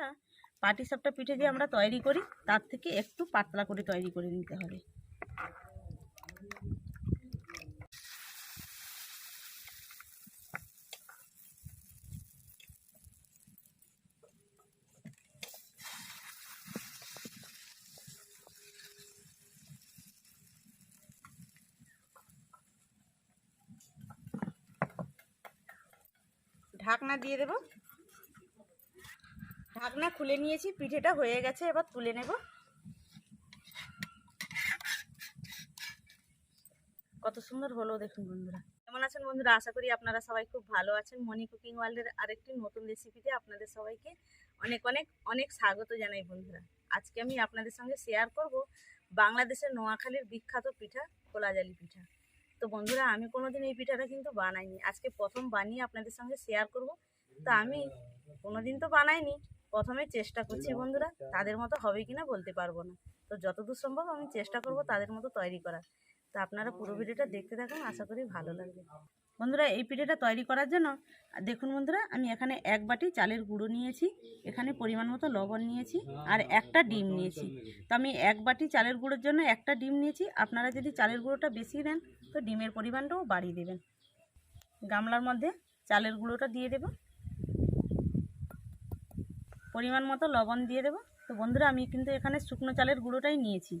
পিঠাটা পাটিসাপটা পিঠে যে আমরা তৈরি করি, তার থেকে একটু পাতলা করে তৈরি করে নিতে হবে। ঢাকনা দিয়ে দেব। ঢাকনা খুলে নিয়েছি, পিঠেটা হয়ে গেছে, এবার তুলে নেব। কত সুন্দর হলো দেখুন বন্ধুরা। কেমন আছেন বন্ধুরা? আশা করি আপনারা সবাই খুব ভালো আছেন। মনি কুকিং ওয়ার্ল্ডের আরেকটি নতুন রেসিপিতে আপনাদের সবাইকে অনেক অনেক অনেক স্বাগত জানাই বন্ধুরা। আজকে আমি আপনাদের সঙ্গে শেয়ার করব বাংলাদেশের নোয়াখালীর বিখ্যাত পিঠা, কোলাজালি পিঠা। তো বন্ধুরা, আমি কোনোদিন এই পিঠাটা কিন্তু বানাইনি। আজকে প্রথম বানিয়ে আপনাদের সঙ্গে শেয়ার করব। তা আমি কোনোদিন তো বানাইনি। প্রথমে চেষ্টা করছি বন্ধুরা তাদের মতো হবে কিনা বলতে পারব না। তো যতদূর সম্ভব আমি চেষ্টা করব তাদের মতো তৈরি করার। তো আপনারা পুরো ভিডিওটা দেখতে থাকুন আশা করি ভালো লাগবে। বন্ধুরা এই পিঠেটা তৈরি করার জন্য দেখুন বন্ধুরা আমি এখানে এক বাটি চালের গুঁড়ো নিয়েছি এখানে পরিমাণ মতো লবণ নিয়েছি আর একটা ডিম নিয়েছি। তো আমি এক বাটি চালের গুঁড়োর জন্য একটা ডিম নিয়েছি। আপনারা যদি চালের গুঁড়োটা বেশি দেন তো ডিমের পরিমাণটাও বাড়িয়ে দেবেন। গামলার মধ্যে চালের গুঁড়োটা দিয়ে দেব। পরিমাণ মতো লবণ দিয়ে দেব। তো বন্ধুরা, আমি কিন্তু এখানে শুকনো চালের গুঁড়োটাই নিয়েছি।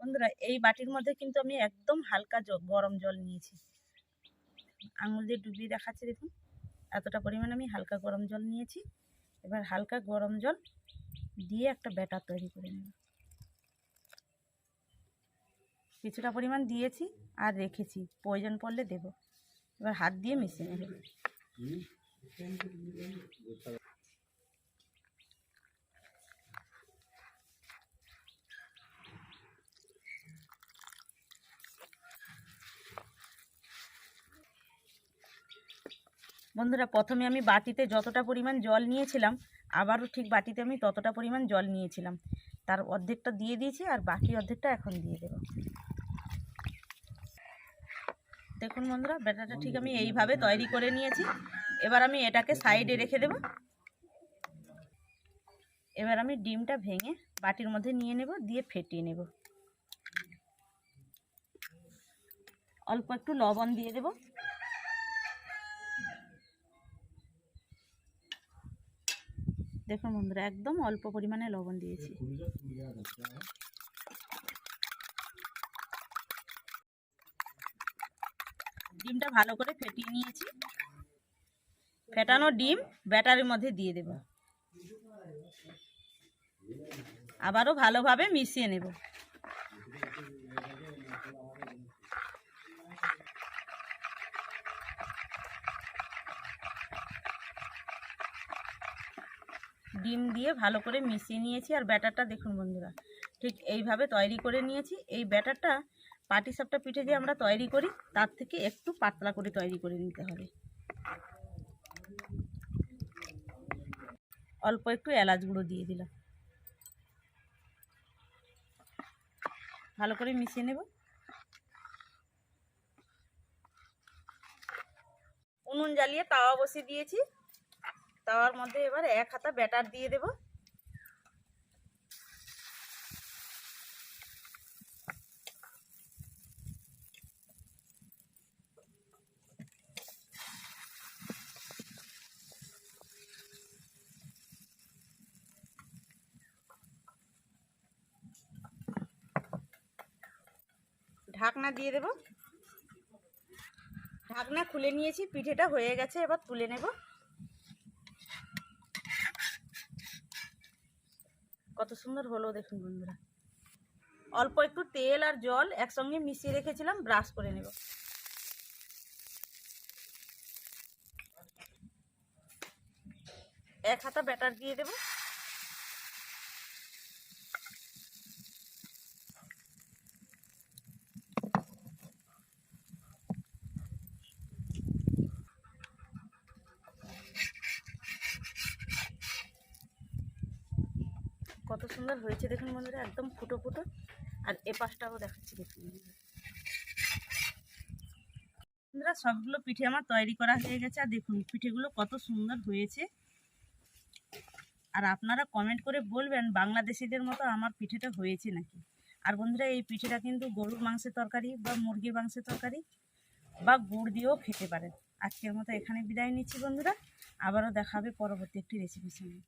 বন্ধুরা, এই বাটির মধ্যে কিন্তু আমি একদম হালকা গরম জল নিয়েছি। আঙুল দিয়ে ডুবিয়ে দেখাচ্ছি, দেখুন। এতটা পরিমাণ আমি হালকা গরম জল নিয়েছি। এবার হালকা গরম জল দিয়ে একটা ব্যাটার তৈরি করে নেব। কিছুটা পরিমাণ দিয়েছি আর রেখেছি। প্রয়োজন পড়লে দেব। এবার হাত দিয়ে মিশিয়ে নেব। বন্ধুরা, প্রথমে আমি বাটিতে যতটা পরিমাণ জল নিয়েছিলাম, আবারও ঠিক বাটিতে আমি ততটা পরিমাণ জল নিয়েছিলাম। তার অর্ধেকটা দিয়ে দিয়েছি আর বাকি অর্ধেকটা এখন দিয়ে দেব। দেখুন বন্ধুরা, ব্যাটারটা ঠিক আমি এইভাবে তৈরি করে নিয়েছি। এবার আমি এটাকে সাইডে রেখে দেব। এবার আমি ডিমটা ভেঙে বাটির মধ্যে নিয়ে নেব, দিয়ে ফেটিয়ে নেব। অল্প একটু লবণ দিয়ে দেবো। দেখুন বন্ধুরা, একদম অল্প পরিমাণে লবণ দিয়েছি। ডিমটা ভালো করে ফেটিয়ে নিয়েছি। ফেটানো ডিম ব্যাটারির মধ্যে দিয়ে দেব। আবারও ভালোভাবে মিশিয়ে নেব। ডিম দিয়ে ভালো করে মিশিয়ে নিয়েছি আর ব্যাটারটা দেখুন বন্ধুরা, ঠিক এইভাবে তৈরি করে নিয়েছি। এই ব্যাটারটা পাটিসাপটা পিঠে যে আমরা তৈরি করি, তার থেকে একটু পাতলা করে তৈরি করে নিতে হবে। অল্প একটু এলাচ গুঁড়ো দিয়ে দিলাম। ভালো করে মিশিয়ে নেব। উনুন জ্বালিয়ে তাওয়া বসিয়ে দিয়েছি। তাওয়ার মধ্যে এবার এক হাতা ব্যাটার দিয়ে দেব। ঢাকনা দিয়ে দেব। ঢাকনা খুলে নিয়েছি, পিঠেটা হয়ে গেছে, এবার তুলে নেব। কত সুন্দর হলো দেখুন বন্ধুরা। অল্প একটু তেল আর জল একসঙ্গে মিশিয়ে রেখেছিলাম, ব্রাশ করে নেব। এক হাতা ব্যাটার দিয়ে দেব। কত সুন্দর হয়েছে দেখুন বন্ধুরা, একদম ফুটো ফুটো। আর এ পাশটাও দেখাচ্ছি দেখুন বন্ধুরা। সবগুলো পিঠে আমার তৈরি করা হয়ে গেছে। আর দেখুন, পিঠেগুলো কত সুন্দর হয়েছে। আর আপনারা কমেন্ট করে বলবেন, বাংলাদেশিদের মতো আমার পিঠেটা হয়েছে নাকি? আর বন্ধুরা, এই পিঠেটা কিন্তু গরুর মাংসের তরকারি বা মুরগির মাংসের তরকারি বা গুড় দিয়েও খেতে পারেন। আজকের মতো এখানে বিদায় নিচ্ছি বন্ধুরা। আবারও দেখাবে পরবর্তী একটি রেসিপির সঙ্গে